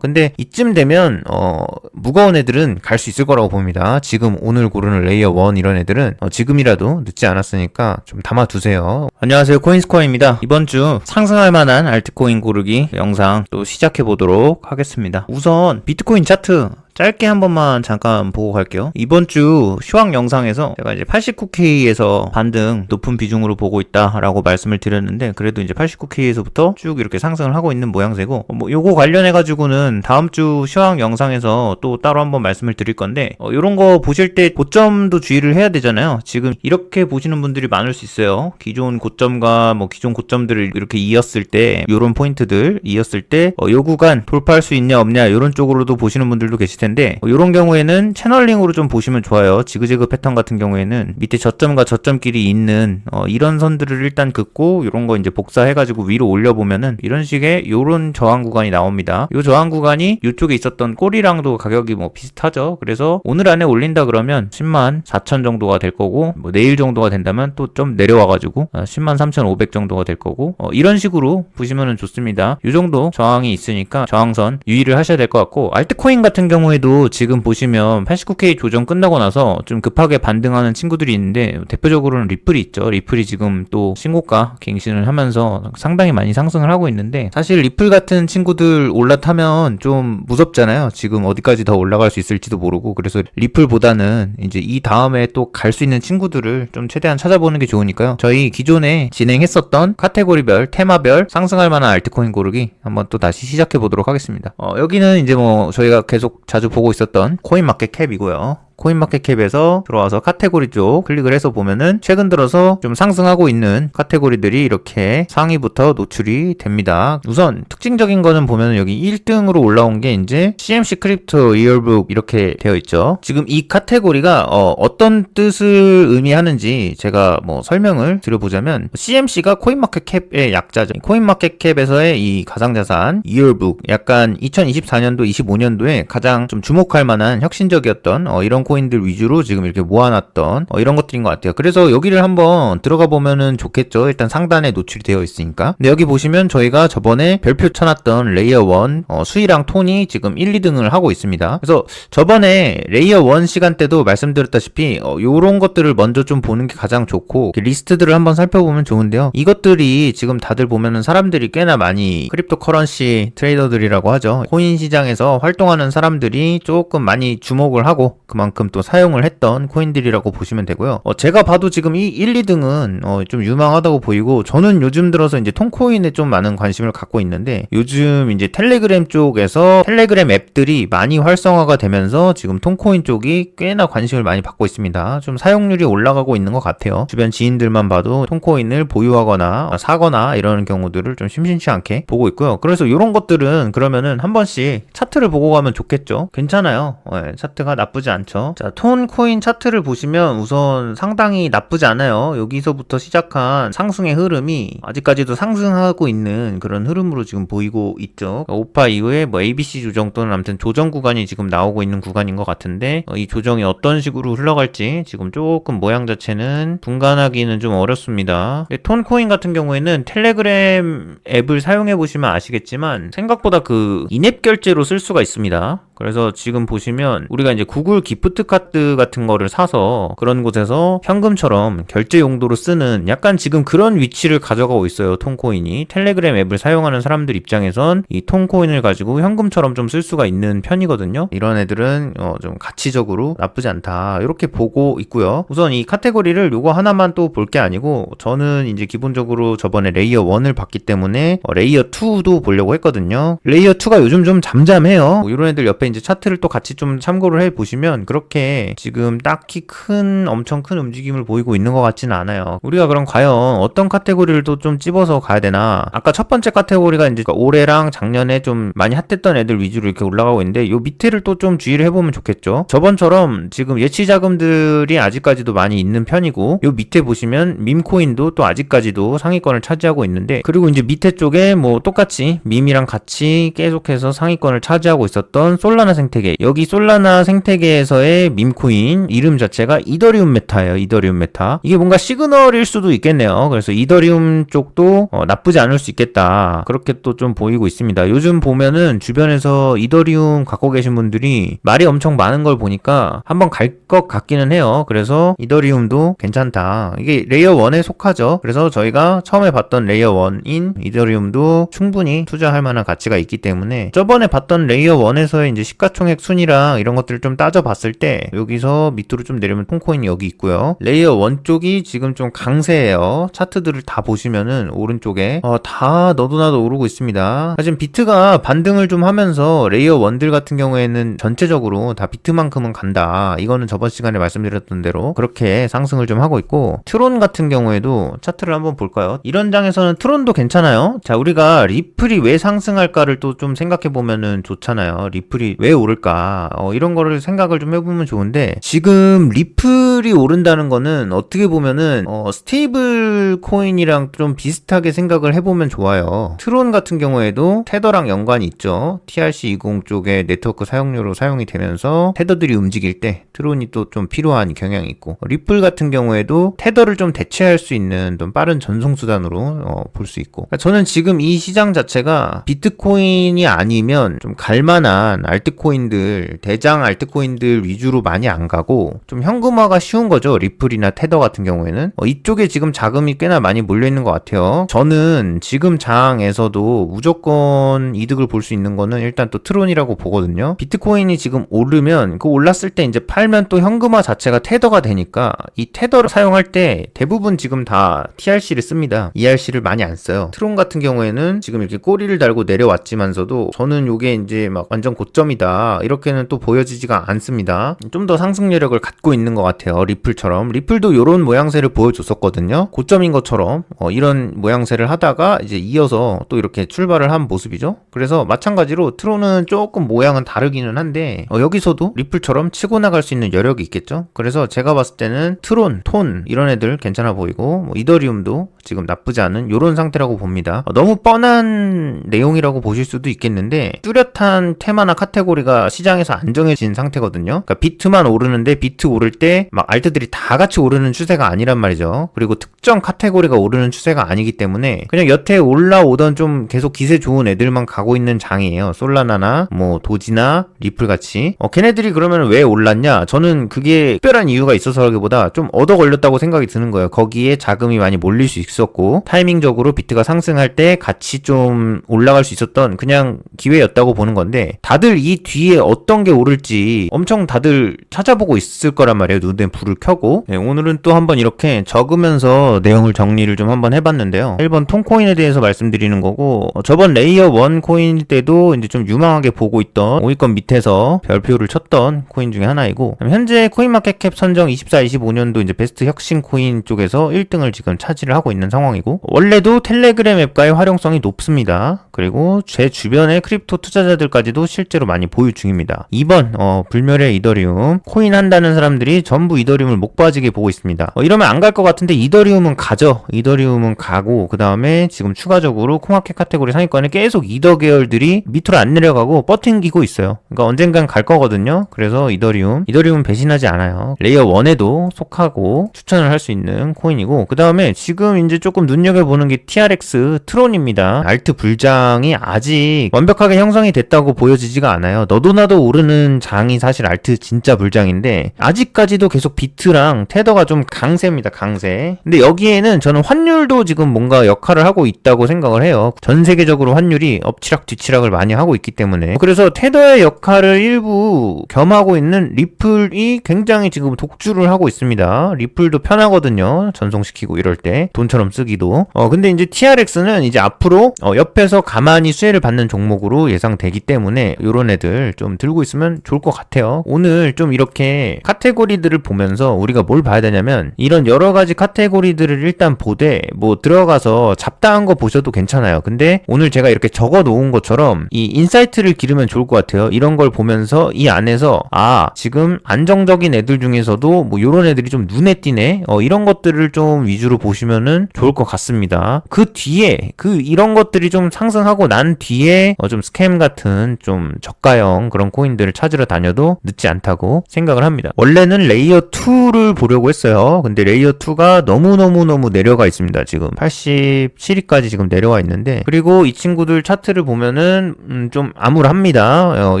근데 이쯤 되면 어 무거운 애들은 갈 수 있을 거라고 봅니다. 지금 오늘 고르는 레이어 1 이런 애들은 어, 지금이라도 늦지 않았으니까 좀 담아두세요. 안녕하세요 코인스코어입니다. 이번 주 상승할 만한 알트코인 고르기 영상 또 시작해 보도록 하겠습니다. 우선 비트코인 차트 짧게 한 번만 잠깐 보고 갈게요. 이번 주 시황 영상에서 제가 이제 89K에서 반등 높은 비중으로 보고 있다라고 말씀을 드렸는데 그래도 이제 89K에서부터 쭉 이렇게 상승을 하고 있는 모양새고 어, 뭐 요거 관련해 가지고는 다음 주 시황 영상에서 또 따로 한번 말씀을 드릴 건데 어, 요런 거 보실 때 고점도 주의를 해야 되잖아요. 지금 이렇게 보시는 분들이 많을 수 있어요. 기존 고점과 뭐 기존 고점들을 이렇게 이었을 때 요런 포인트들 이었을 때 어, 요 구간 돌파할 수 있냐 없냐 요런 쪽으로도 보시는 분들도 계실 텐데 텐데 이런 경우에는 채널링으로 좀 보시면 좋아요. 지그재그 패턴 같은 경우에는 밑에 저점과 저점끼리 있는 어, 이런 선들을 일단 긋고 이런 거 이제 복사해가지고 위로 올려보면은 이런 식의 이런 저항 구간이 나옵니다. 이 저항 구간이 이쪽에 있었던 꼬리랑도 가격이 뭐 비슷하죠. 그래서 오늘 안에 올린다 그러면 10만 4천 정도가 될 거고 뭐 내일 정도가 된다면 또 좀 내려와가지고 10만 3,500 정도가 될 거고 어, 이런 식으로 보시면은 좋습니다. 이 정도 저항이 있으니까 저항선 유의를 하셔야 될 것 같고 알트코인 같은 경우에 경우에도 지금 보시면 89K 조정 끝나고 나서 좀 급하게 반등하는 친구들이 있는데 대표적으로는 리플이 있죠. 리플이 지금 또 신고가 갱신을 하면서 상당히 많이 상승을 하고 있는데 사실 리플 같은 친구들 올라타면 좀 무섭잖아요. 지금 어디까지 더 올라갈 수 있을지도 모르고 그래서 리플보다는 이제 이 다음에 또 갈 수 있는 친구들을 좀 최대한 찾아보는 게 좋으니까요. 저희 기존에 진행했었던 카테고리별, 테마별 상승할 만한 알트코인 고르기 한번 또 다시 시작해 보도록 하겠습니다. 어, 여기는 이제 뭐 저희가 계속 자주 보고 있었던 코인마켓 캡이고요. 코인마켓캡에서 들어와서 카테고리 쪽 클릭을 해서 보면은 최근 들어서 좀 상승하고 있는 카테고리들이 이렇게 상위부터 노출이 됩니다. 우선 특징적인 거는 보면은 여기 1등으로 올라온 게 이제 CMC 크립토 이어북 이렇게 되어 있죠. 지금 이 카테고리가 어, 떤 뜻을 의미하는지 제가 뭐 설명을 드려보자면 CMC가 코인마켓캡의 약자죠. 코인마켓캡에서의 이 가상자산 이어북 약간 2024년도 25년도에 가장 좀 주목할 만한 혁신적이었던 어, 이런 코인들 위주로 지금 이렇게 모아놨던 어, 이런 것들인 것 같아요. 그래서 여기를 한번 들어가 보면은 좋겠죠. 일단 상단에 노출이 되어 있으니까. 근데 여기 보시면 저희가 저번에 별표 쳐놨던 레이어 1 어, 수위랑 톤이 지금 1, 2등을 하고 있습니다. 그래서 저번에 레이어 1 시간 때도 말씀드렸다시피 어, 요런 것들을 먼저 좀 보는 게 가장 좋고 리스트들을 한번 살펴보면 좋은데요. 이것들이 지금 다들 보면은 사람들이 꽤나 많이 크립토 커런시 트레이더들이라고 하죠. 코인 시장에서 활동하는 사람들이 조금 많이 주목을 하고 그만큼 만큼 또 사용을 했던 코인들이라고 보시면 되고요. 어, 제가 봐도 지금 이 1, 2등은 어, 좀 유망하다고 보이고 저는 요즘 들어서 이제 통코인에 좀 많은 관심을 갖고 있는데 요즘 이제 텔레그램 쪽에서 텔레그램 앱들이 많이 활성화가 되면서 지금 통코인 쪽이 꽤나 관심을 많이 받고 있습니다. 좀 사용률이 올라가고 있는 것 같아요. 주변 지인들만 봐도 통코인을 보유하거나 사거나 이런 경우들을 좀 심심치 않게 보고 있고요. 그래서 이런 것들은 그러면은 한 번씩 차트를 보고 가면 좋겠죠. 괜찮아요. 네, 차트가 나쁘지 않죠. 자, 톤 코인 차트를 보시면 우선 상당히 나쁘지 않아요. 여기서부터 시작한 상승의 흐름이 아직까지도 상승하고 있는 그런 흐름으로 지금 보이고 있죠. 그러니까 오파 이후에 뭐 ABC 조정 또는 아무튼 조정 구간이 지금 나오고 있는 구간인 것 같은데 어, 이 조정이 어떤 식으로 흘러갈지 지금 조금 모양 자체는 분간하기는 좀 어렵습니다. 톤 코인 같은 경우에는 텔레그램 앱을 사용해 보시면 아시겠지만 생각보다 그 인앱 결제로 쓸 수가 있습니다. 그래서 지금 보시면 우리가 이제 구글 기프트 카드 같은 거를 사서 그런 곳에서 현금처럼 결제 용도로 쓰는 약간 지금 그런 위치를 가져가고 있어요. 통코인이. 텔레그램 앱을 사용하는 사람들 입장에선 이 통코인을 가지고 현금처럼 좀 쓸 수가 있는 편이거든요. 이런 애들은 어 좀 가치적으로 나쁘지 않다. 이렇게 보고 있고요. 우선 이 카테고리를 요거 하나만 또 볼 게 아니고 저는 이제 기본적으로 저번에 레이어 1을 봤기 때문에 어 레이어 2도 보려고 했거든요. 레이어 2가 요즘 좀 잠잠해요. 뭐 이런 애들 옆에 이제 차트를 또 같이 좀 참고를 해 보시면 그렇게 지금 딱히 큰 엄청 큰 움직임을 보이고 있는 것 같지는 않아요. 우리가 그럼 과연 어떤 카테고리를 또 좀 찝어서 가야 되나? 아까 첫 번째 카테고리가 이제 올해랑 작년에 좀 많이 핫했던 애들 위주로 이렇게 올라가고 있는데 요 밑에를 또 좀 주의를 해보면 좋겠죠. 저번처럼 지금 예치 자금들이 아직까지도 많이 있는 편이고 요 밑에 보시면 밈코인도 또 아직까지도 상위권을 차지하고 있는데 그리고 이제 밑에 쪽에 뭐 똑같이 밈이랑 같이 계속해서 상위권을 차지하고 있었던 솔라 솔라나 생태계. 여기 솔라나 생태계에서의 밈코인 이름 자체가 이더리움 메타예요. 이더리움 메타. 이게 뭔가 시그널일 수도 있겠네요. 그래서 이더리움 쪽도 어, 나쁘지 않을 수 있겠다. 그렇게 또 좀 보이고 있습니다. 요즘 보면은 주변에서 이더리움 갖고 계신 분들이 말이 엄청 많은 걸 보니까 한번 갈 것 같기는 해요. 그래서 이더리움도 괜찮다. 이게 레이어 1에 속하죠. 그래서 저희가 처음에 봤던 레이어 1인 이더리움도 충분히 투자할 만한 가치가 있기 때문에 저번에 봤던 레이어 1에서의 이제 시가총액 순이랑 이런 것들을 좀 따져봤을 때 여기서 밑으로 좀 내려면 통코인이 여기 있고요. 레이어 1 쪽이 지금 좀 강세예요. 차트들을 다 보시면은 오른쪽에 어, 다 너도나도 오르고 있습니다. 사실 비트가 반등을 좀 하면서 레이어 1들 같은 경우에는 전체적으로 다 비트만큼은 간다. 이거는 저번 시간에 말씀드렸던 대로 그렇게 상승을 좀 하고 있고 트론 같은 경우에도 차트를 한번 볼까요? 이런 장에서는 트론도 괜찮아요. 자, 우리가 리플이 왜 상승할까를 또 좀 생각해 보면은 좋잖아요. 리플이 왜 오를까? 어, 이런 거를 생각을 좀 해보면 좋은데 지금 리플이 오른다는 거는 어떻게 보면은 어, 스테이블 코인이랑 좀 비슷하게 생각을 해보면 좋아요. 트론 같은 경우에도 테더랑 연관이 있죠. TRC20 쪽의 네트워크 사용료로 사용이 되면서 테더들이 움직일 때 트론이 또 좀 필요한 경향이 있고 리플 같은 경우에도 테더를 좀 대체할 수 있는 좀 빠른 전송 수단으로 어, 볼수 있고 그러니까 저는 지금 이 시장 자체가 비트코인이 아니면 좀 갈만한 알트코인들 대장 알트코인들 위주로 많이 안 가고 좀 현금화가 쉬운 거죠 리플이나 테더 같은 경우에는 어, 이쪽에 지금 자금이 꽤나 많이 몰려 있는 것 같아요 저는 지금 장에서도 무조건 이득을 볼 수 있는 거는 일단 또 트론이라고 보거든요 비트코인이 지금 오르면 그 올랐을 때 이제 팔면 또 현금화 자체가 테더가 되니까 이 테더를 사용할 때 대부분 지금 다 TRC를 씁니다. ERC를 많이 안 써요. 트론 같은 경우에는 지금 이렇게 꼬리를 달고 내려왔지만서도 저는 요게 이제 막 완전 고점 이다. 이렇게는 또 보여지지가 않습니다. 좀 더 상승 여력을 갖고 있는 것 같아요. 리플처럼. 리플도 요런 모양새를 보여줬었거든요. 고점인 것처럼 어, 이런 모양새를 하다가 이제 이어서 또 이렇게 출발을 한 모습이죠. 그래서 마찬가지로 트론은 조금 모양은 다르기는 한데 어, 여기서도 리플처럼 치고 나갈 수 있는 여력이 있겠죠. 그래서 제가 봤을 때는 트론, 톤 이런 애들 괜찮아 보이고 뭐 이더리움도 지금 나쁘지 않은 이런 상태라고 봅니다. 어, 너무 뻔한 내용이라고 보실 수도 있겠는데 뚜렷한 테마나 카테고리 가 시장에서 안정해진 상태거든요. 그러니까 비트만 오르는데 비트 오를 때 막 알트들이 다 같이 오르는 추세가 아니란 말이죠. 그리고 특정 카테고리가 오르는 추세가 아니기 때문에 그냥 여태 올라오던 좀 계속 기세 좋은 애들만 가고 있는 장이에요. 솔라나나 뭐 도지나 리플 같이. 어, 걔네들이 그러면 왜 올랐냐? 저는 그게 특별한 이유가 있어서라기보다 좀 얻어 걸렸다고 생각이 드는 거예요. 거기에 자금이 많이 몰릴 수 있었고 타이밍적으로 비트가 상승할 때 같이 좀 올라갈 수 있었던 그냥 기회였다고 보는 건데 다들 이 뒤에 어떤 게 오를지 엄청 다들 찾아보고 있을 거란 말이에요. 눈에 불을 켜고 네, 오늘은 또 한번 이렇게 적으면서 내용을 정리를 좀 한번 해봤는데요. 1번 통코인에 대해서 말씀드리는 거고 어, 저번 레이어 1 코인 때도 이제 좀 유망하게 보고 있던 5위권 밑에서 별표를 쳤던 코인 중에 하나이고 현재 코인마켓캡 선정 24, 25년도 이제 베스트 혁신 코인 쪽에서 1등을 지금 차지를 하고 있는 상황이고 원래도 텔레그램 앱과의 활용성이 높습니다. 그리고 제 주변의 크립토 투자자들까지도 실제로 많이 보유 중입니다. 2번 어, 불멸의 이더리움 코인 한다는 사람들이 전부 이더리움을 목 빠지게 보고 있습니다. 어, 이러면 안 갈 것 같은데 이더리움은 가죠. 이더리움은 가고 그 다음에 지금 추가적으로 콩마켓 카테고리 상위권에 계속 이더 계열들이 밑으로 안 내려가고 버팅기고 있어요. 그러니까 언젠간 갈 거거든요. 그래서 이더리움 이더리움 배신하지 않아요. 레이어 1에도 속하고 추천을 할 수 있는 코인이고 그 다음에 지금 이제 조금 눈여겨보는 게 TRX 트론입니다. 알트 불장이 아직 완벽하게 형성이 됐다고 보여지지가 않아요. 너도 나도 오르는 장이 사실 알트 진짜 불장인데 아직까지도 계속 비트랑 테더가 좀 강세입니다. 강세. 근데 여기에는 저는 환율도 지금 뭔가 역할을 하고 있다고 생각을 해요. 전 세계적으로 환율이 엎치락 뒤치락을 많이 하고 있기 때문에 그래서 테더의 역할을 일부 겸하고 있는 리플이 굉장히 지금 독주를 하고 있습니다. 리플도 편하거든요. 전송시키고 이럴 때 돈처럼 쓰기도. 어 근데 이제 TRX는 이제 앞으로 어, 옆에서 가만히 수혜를 받는 종목으로 예상되기 때문에 이런 애들 좀 들고 있으면 좋을 것 같아요. 오늘 좀 이렇게 카테고리들을 보면서 우리가 뭘 봐야 되냐면 이런 여러 가지 카테고리들을 일단 보되 뭐 들어가서 잡다한 거 보셔도 괜찮아요. 근데 오늘 제가 이렇게 적어 놓은 것처럼 이 인사이트를 기르면 좋을 것 같아요. 이런 걸 보면서 이 안에서 아 지금 안정적인 애들 중에서도 뭐 이런 애들이 좀 눈에 띄네. 어, 이런 것들을 좀 위주로 보시면은 좋을 것 같습니다. 그 뒤에 그 이런 것들이 좀 상승하고 난 뒤에 어, 좀 스캠 같은 좀 저가 저가형 그런 코인들을 찾으러 다녀도 늦지 않다고 생각을 합니다. 원래는 레이어 2를 보려고 했어요. 근데 레이어 2가 너무너무너무 내려가 있습니다. 지금 87위까지 지금 내려와 있는데 그리고 이 친구들 차트를 보면은 음, 좀 암울합니다. 어,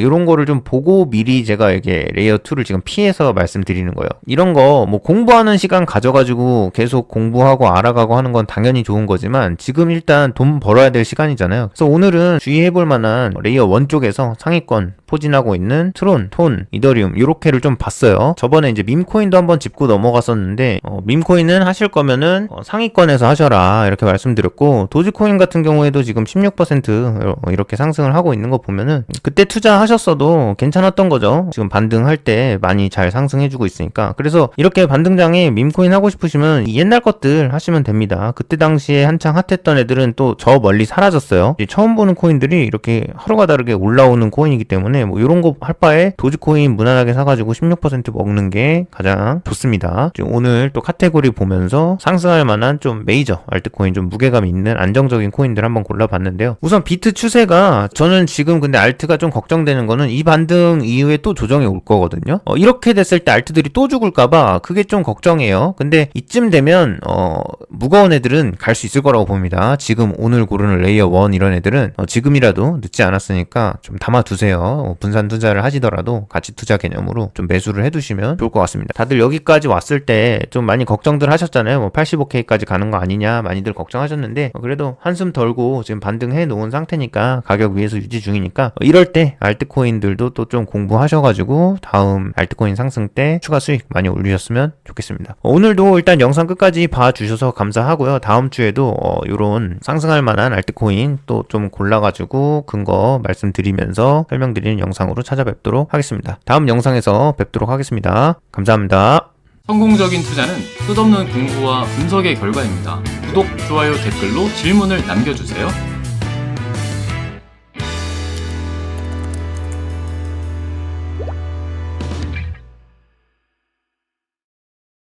이런 거를 좀 보고 미리 제가 이게 레이어 2를 지금 피해서 말씀드리는 거예요. 이런 거 뭐 공부하는 시간 가져가지고 계속 공부하고 알아가고 하는 건 당연히 좋은 거지만 지금 일단 돈 벌어야 될 시간이잖아요. 그래서 오늘은 주의해볼 만한 레이어 1 쪽에서 상위권 포진하고 있는 트론, 톤, 이더리움 요렇게를 좀 봤어요. 저번에 이제 밈코인도 한번 짚고 넘어갔었는데 어, 밈코인은 하실 거면은 어, 상위권에서 하셔라 이렇게 말씀드렸고 도지코인 같은 경우에도 지금 16% 이렇게 상승을 하고 있는 거 보면은 그때 투자하셨어도 괜찮았던 거죠. 지금 반등할 때 많이 잘 상승해주고 있으니까 그래서 이렇게 반등장에 밈코인 하고 싶으시면 이 옛날 것들 하시면 됩니다. 그때 당시에 한창 핫했던 애들은 또 저 멀리 사라졌어요. 처음 보는 코인들이 이렇게 하루가 다르게 올라오는 코인이 기 때문에 뭐 이런 거 할 바에 도지코인 무난하게 사가지고 16% 먹는 게 가장 좋습니다. 지금 오늘 또 카테고리 보면서 상승할 만한 좀 메이저 알트코인 좀 무게감 있는 안정적인 코인들 한번 골라봤는데요. 우선 비트 추세가 저는 지금 근데 알트가 좀 걱정되는 거는 이 반등 이후에 또 조정이 올 거거든요. 어, 이렇게 됐을 때 알트들이 또 죽을까봐 그게 좀 걱정이에요. 근데 이쯤 되면 어, 무거운 애들은 갈 수 있을 거라고 봅니다. 지금 오늘 고르는 레이어 1 이런 애들은 어, 지금이라도 늦지 않았으니까 좀 담아두세요. 어, 분산 투자를 하시더라도 가치 투자 개념으로 좀 매수를 해두시면 좋을 것 같습니다. 다들 여기까지 왔을 때 좀 많이 걱정들 하셨잖아요. 뭐 85K까지 가는 거 아니냐 많이들 걱정하셨는데 어, 그래도 한숨 덜고 지금 반등해 놓은 상태니까 가격 위에서 유지 중이니까 어, 이럴 때 알트코인들도 또 좀 공부하셔가지고 다음 알트코인 상승 때 추가 수익 많이 올리셨으면 좋겠습니다. 어, 오늘도 일단 영상 끝까지 봐주셔서 감사하고요. 다음 주에도 어, 이런 상승할 만한 알트코인 또 좀 골라가지고 근거 말씀드리면서 설명드리는 영상으로 찾아뵙도록 하겠습니다. 다음 영상에서 뵙도록 하겠습니다. 감사합니다. 성공적인 투자는 끝없는 공부와 분석의 결과입니다. 구독, 좋아요, 댓글로 질문을 남겨주세요.